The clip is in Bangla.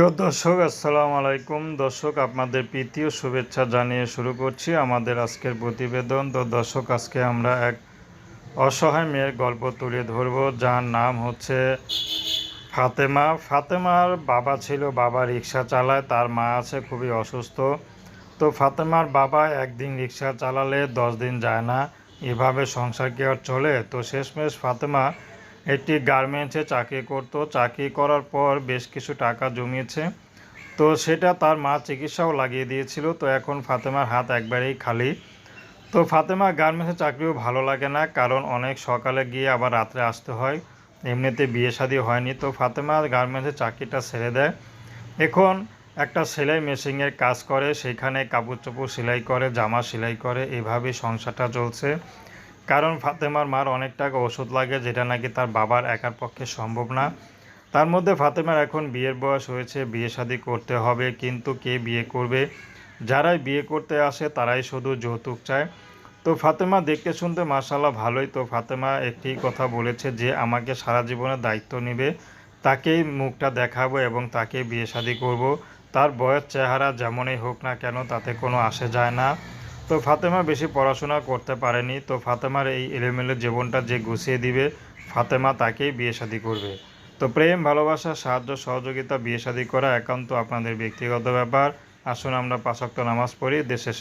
প্রিয় দর্শক, আসসালামু আলাইকুম। দর্শক, আপনাদের প্রীতি ও শুভেচ্ছা জানিয়ে শুরু করছি আমাদের আজকের প্রতিবেদন। তো দর্শক, আজকে আমরা এক অসহায় মেয়ের গল্প তুলে ধরব, যার নাম হচ্ছে ফাতেমা। ফাতেমার বাবা ছিল, বাবা রিক্সা চালায়, তার মা আছে, খুবই অসুস্থ। তো ফাতেমার বাবা একদিন রিক্সা চালালে দশ দিন যায় না, এভাবে সংসার কি আর চলে? তো শেষমেশ ফাতেমা একটি গার্মেন্টসে চাকরি করত। চাকরি করার পর বেশ কিছু টাকা জমিয়েছে। তো সেটা তার মা চিকিৎসাও লাগিয়ে দিয়েছিল। তো এখন ফাতেমার হাত একবারেই খালি। তো ফাতেমা গার্মেন্টসে চাকরিও ভালো লাগে না, কারণ অনেক সকালে গিয়ে আবার রাত্রে আসতে হয়। এমনিতে বিয়ে শাদী হয়নি। তো ফাতেমা গার্মেন্টসে চাকরিটা ছেড়ে দেয়। এখন একটা সেলাই মেশিনের কাজ করে। সেখানে কাপড় চোপড় সেলাই করে, জামা সেলাই করে। এভাবেই সংসারটা চলছে। কারণ ফাতেমার মার অনেক টাকা ওষুধ লাগে, যেটা নাকি তার বাবার একার পক্ষে সম্ভব না। তার মধ্যে ফাতেমার এখন বিয়ের বয়স হয়েছে, বিয়ে শাদী করতে হবে, কিন্তু কে বিয়ে করবে? যারাই বিয়ে করতে আসে, তারাই শুধু যৌতুক চায়। তো ফাতেমা দেখতে শুনতে মাসাল্লাহ ভালোই। তো ফাতেমা একটি কথা বলেছে যে, আমাকে সারা জীবনের দায়িত্ব নেবে, তাকেই মুখটা দেখাবো এবং তাকে বিয়ে শাদী করব। তার বয়স, চেহারা যেমনই হোক না কেন, তাতে কোনো আসে যায় না। তো ফাতেমা বেশি পড়াশোনা করতে পারেনি। তো ফাতেমার এই এলোমেলো জীবনটা যে গুছিয়ে দিবে, ফাতেমা তাকেই বিয়ে শাদী করবে। তো প্রেম, ভালোবাসা, সাহায্য, সহযোগিতা, বিয়ে শাদী করা একান্ত আপনাদের ব্যক্তিগত ব্যাপার। আসুন আমরা পাঁচক্ত নামাজ পড়ি দেশে